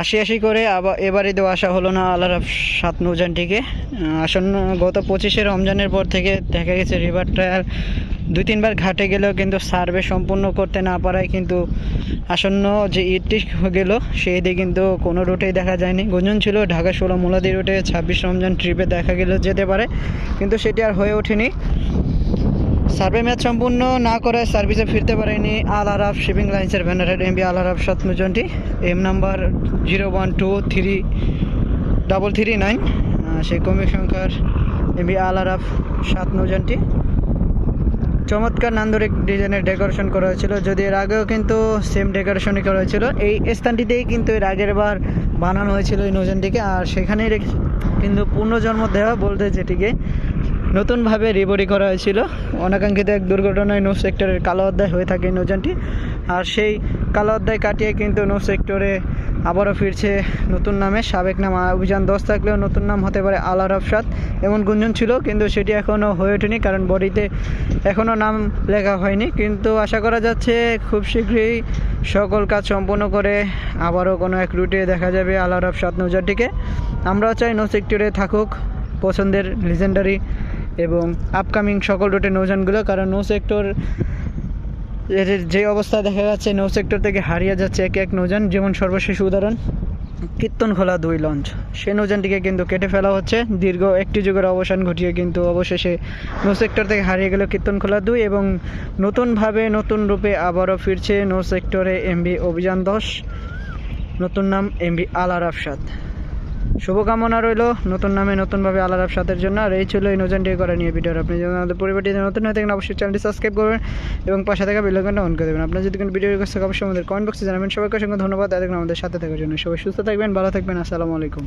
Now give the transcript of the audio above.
আশি আশি করে, আবার এবারে তো আসা হলো না আল্লাহর সাত নৌজানটিকে আসন্ন গত পঁচিশে রমজানের পর থেকে দেখা গেছে রিভার ট্রায়াল দুই তিনবার ঘাটে গেলেও কিন্তু সার্ভে সম্পূর্ণ করতে না পারায় কিন্তু আসন্ন যে ইটটি গেল সেই দিয়ে কিন্তু কোনো রুটেই দেখা যায়নি। গুঞ্জন ছিল, ঢাকা ষোলো মোলাদি রুটে ছাব্বিশ রমজান ট্রিপে দেখা গেল যেতে পারে, কিন্তু সেটি আর হয়ে ওঠেনি। সার্ভে ম্যাচ সম্পূর্ণ না করে সার্ভিসে ফিরতে পারেনি আল আরাফ শিপিং লাইন্সের ব্যানারের MV Al Araf সাতমজনটি M number zero one two three double three nine সেই কর্মী সংখ্যার এমবি আল আরাফ সাত নৌজনটি চমৎকার নান্দরিক ডিজাইনের ডেকোরেশন করা হয়েছিল যদি এর আগেও কিন্তু সেম ডেকোরেশনই করা হয়েছিল। এই স্থানটিতেই কিন্তু এর আগের বার বানানো হয়েছিল এই নৌজানটিকে আর সেখানেই কিন্তু পুনর্জন্ম দেওয়া বলতে যেটিকে নতুনভাবে রিবডি করা হয়েছিল। অনাকাঙ্ক্ষিত এক দুর্ঘটনায় নৌ সেক্টরের কালো অধ্যায় হয়ে থাকে নৌযানটি। আর সেই কালো অধ্যায় কাটিয়ে কিন্তু নৌ সেক্টরে আবারও ফিরছে নতুন নামে সাবেক নাম। অভিযান দশ থাকলেও নতুন নাম হতে পারে আল্লাহ রফসাদ এমন গুঞ্জন ছিল, কিন্তু সেটি এখনও হয়ে ওঠেনি, কারণ বডিতে এখনও নাম লেখা হয়নি। কিন্তু আশা করা যাচ্ছে খুব শীঘ্রই সকল কাজ সম্পন্ন করে আবারও কোনো এক রুটে দেখা যাবে আল্লাহ রফসাদ নৌজানটিকে আমরাও চাই নৌ সেক্টরে থাকুক। পছন্দের লিজেন্ডারি এবং আপকামিং সকল রুটে নৌযানগুলো কারণ নৌ সেক্টর এর যে অবস্থা দেখা যাচ্ছে নৌ সেক্টর থেকে হারিয়ে যাচ্ছে এক এক নৌযান যেমন সর্বশেষ উদাহরণ কীর্তনখোলা দুই লঞ্চ। সেই নৌযানটিকে কিন্তু কেটে ফেলা হচ্ছে। দীর্ঘ একটি যুগের অবসান ঘটিয়ে কিন্তু অবশেষে নৌ সেক্টর থেকে হারিয়ে গেল কীর্তনখোলা দুই এবং নতুনভাবে নতুন রূপে আবারও ফিরছে নৌ সেক্টরে এমবি অভিযান দশ নতুন নাম এমবি আল আরাফ সাদ শুভকামনা রইল। নতুন নামে নতুনভাবে আলাদা সাথের জন্য। আর এই ছিল এই ডে করা নিয়ে ভিডিওর আপনি যদি আমাদের পরিবারটি নতুন হয়ে থাকেন, অবশ্যই চ্যানেলটি সাবস্ক্রাইব করবেন এবং পাশে থাকা বেলাইকনটা অন করে দেবেন। আপনার যদি কোনো ভিডিও রিকোয়েস্ট থাকে, অবশ্যই আমাদের কমেন্ট বক্সে জানাবেন। সবাইকে অসংখ্য ধন্যবাদ। এতক্ষণ আমাদের সাথে থাকার জন্য সবাই সুস্থ থাকবেন, ভালো থাকবেন। আসসালামু আলাইকুম।